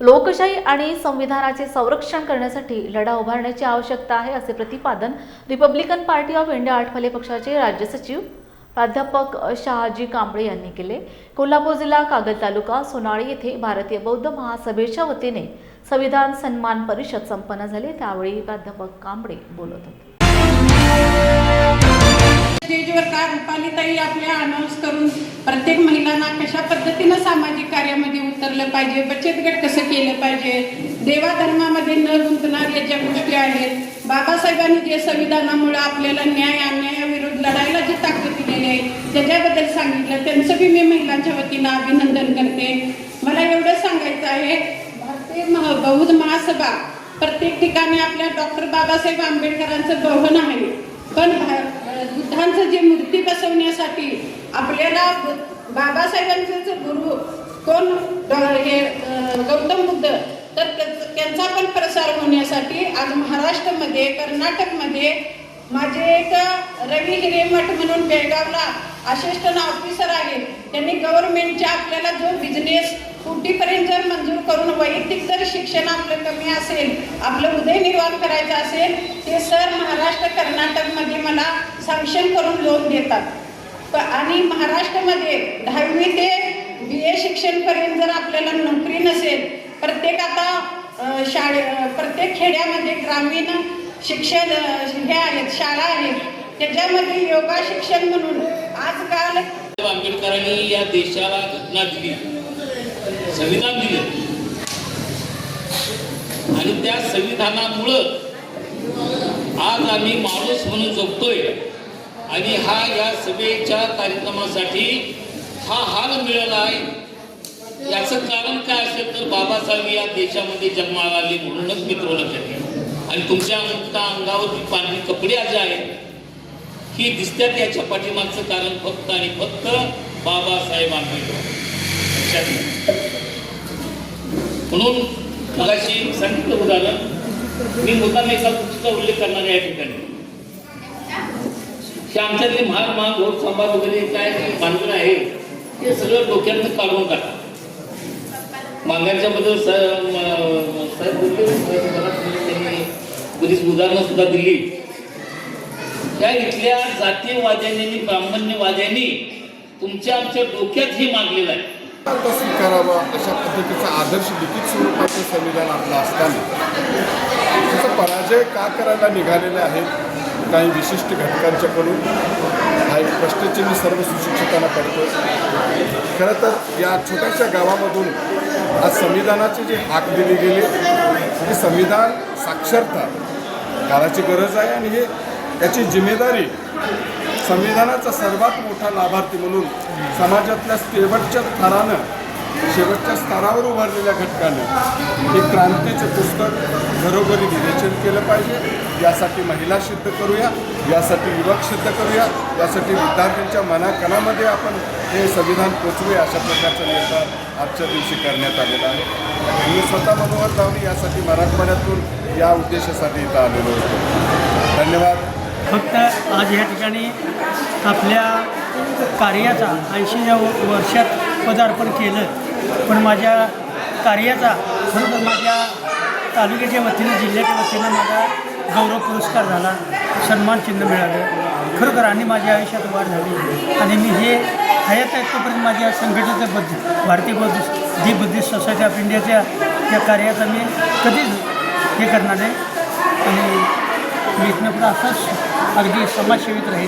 लोकशाही आणि संविधानाचे संरक्षण करण्यासाठी लढा उभारण्याची आवश्यकता आहे असे प्रतिपादन Republican Party of India Athawale पक्षाचे राज्य सचिव प्राध्यापक शहाजी कांबळे यांनी केले. कोल्हापूर जिल्हा कागल तालुका सोनाळी येथे भारतीय बौद्ध महासभेच्या वतीने संविधान सन्मान परिषद संपन्न झाली. त्यावेळी प्राध्यापक कांबळे बोलत होते. स्टेजवर का रुपालीताई आपल्या अनाऊन्स करून प्रत्येक महिलांना कशा पद्धतीनं सामाजिक कार्यामध्ये उतरलं पाहिजे बचत गट कसं केलं पाहिजे देवा धर्मामध्ये न गुंतणाऱ्या ज्या गोष्टी आहेत बाबासाहेबांनी जे संविधानामुळे आपल्याला न्याय अन्यायाविरुद्ध लढायला जी ताकद दिलेली आहे त्याच्याबद्दल सांगितलं. त्यांचं बी मी महिलांच्या वतीनं अभिनंदन करते. मला एवढं सांगायचं आहे भारतीय मह बौद्ध महासभा प्रत्येक ठिकाणी आपल्या डॉक्टर बाबासाहेब आंबेडकरांचं भवन आहे. पण भा- बुद्धांचं जी मूर्ती बसवण्यासाठी आपल्याला बु- बाबासाहेबांचे जे गुरु कोण हे गौतम बुद्ध तर त्यांचा पण प्रसार होण्यासाठी आज महाराष्ट्रामध्ये कर्नाटकमध्ये माझे एक रवी हिरेमठ म्हणून बेळगावला असिस्टंट ऑफिसर आहे. त्यांनी गव्हर्नमेंटच्या आपल्याला जो बिझनेस कोटीपर्यंत जर मंजूर करून वैयक्तिक जर शिक्षण आपलं कमी असेल आपलं उदयनिर्वाह करायचं असेल ते सर महाराष्ट्र कर्नाटकमध्ये मला सँक्शन करून लोन देतात. प- आणि महाराष्ट्रामध्ये दहावी ते बी ए शिक्षणपर्यंत जर आपल्याला नोकरी नसेल प्रत्येक आता शाळे प्रत्येक खेड्यामध्ये ग्रामीण शिक्षण हे आहेत शाळा आहेत. त्याच्यामध्ये योगा शिक्षण म्हणून आजकाल आंबेडकरांनी या देशाला घटना दिली. संविधान दिले आणि त्या संविधानामुळं आज आम्ही माणूस म्हणून जगतोय. आणि हा या सभेच्या कार्यक्रमासाठी हा हाल मिळाला आहे. याचं कारण काय असेल तर बाबासाहेब या देशामध्ये जन्माला आले म्हणूनच मित्र लक्षात आणि तुमच्या अंगता अंगावर जी पांढरी कपडे आज आहेत ही दिसत्यात याच्या पाठीमागचं कारण फक्त आणि फक्त बाबासाहेब आंबेडकर. लक्षात घ्या. म्हणून मगाशी सांगितलं उदाहरण मी मुद्दाम एका गोष्टीचा उल्लेख करणार आहे या ठिकाणी. की आमच्यातले महाग महाग होत संवाद वगैरे काय बांधून आहे ते सगळं डोक्यातनं काढून टाका. मागण्याच्या बद्दल साहेब बोलले त्यांनी. बरीच उदाहरणं सुद्धा दिली. त्या इथल्या जातीयवाद्यांनी ब्राह्मण्य ब्राह्मण्यवाद्यांनी तुमच्या आमच्या डोक्यात हे मागलेलं आहे. स्वीकारावा अशा पद्धतीचा आदर्श लिखित स्वरूपाचं संविधान आपलं असताना त्याचा पराजय का करायला निघालेले आहेत काही विशिष्ट घटकांच्याकडून हा एक प्रश्नचिन्ह सर्व सुशिक्षितांना पडतो. खरं तर या छोट्याशा गावामधून आज संविधानाची जी हाक दिली गेली ती संविधान साक्षरता काळाची गरज आहे आणि हे याची जिम्मेदारी संविधानाचा सर्वात मोठा लाभार्थी म्हणून समाजातल्या शेवटच्या स्तरानं शेवटच्या स्तरावर उभारलेल्या घटकानं हे क्रांतीचं पुस्तक घरोघरी विवेचन केलं पाहिजे. यासाठी महिला सिद्ध करूया यासाठी युवक सिद्ध करूया यासाठी विद्यार्थ्यांच्या मनाकनामध्ये आपण हे संविधान पोचवूया अशा प्रकारचा निर्धार आजच्या दिवशी करण्यात आलेला आहे. मी स्वतः मनोहर लावणी यासाठी मराठवाड्यातून या उद्देशासाठी इथं आलेलो होतो. धन्यवाद. फक्त आज या ठिकाणी आपल्या कार्याचा ऐंशीच्या वर्षात पदार्पण केलं. पण माझ्या कार्याचा खरोखर माझ्या तालुक्याच्या वतीनं जिल्ह्याच्या वतीनं माझा गौरव पुरस्कार झाला. सन्मान चिन्ह मिळालं. खरोखर आणि माझ्या आयुष्यात वाढ झाली. आणि मी हे हयात आहे तोपर्यंत माझ्या संघटनेचं बद्ध भारतीय बौद्ध दी बुद्धिस्ट सोसायटी ऑफ इंडियाच्या त्या कार्याचा मी कधीच हे करणार आहे आणि मी इथनं पुढं असंच अगदी समाजसेवित राहील.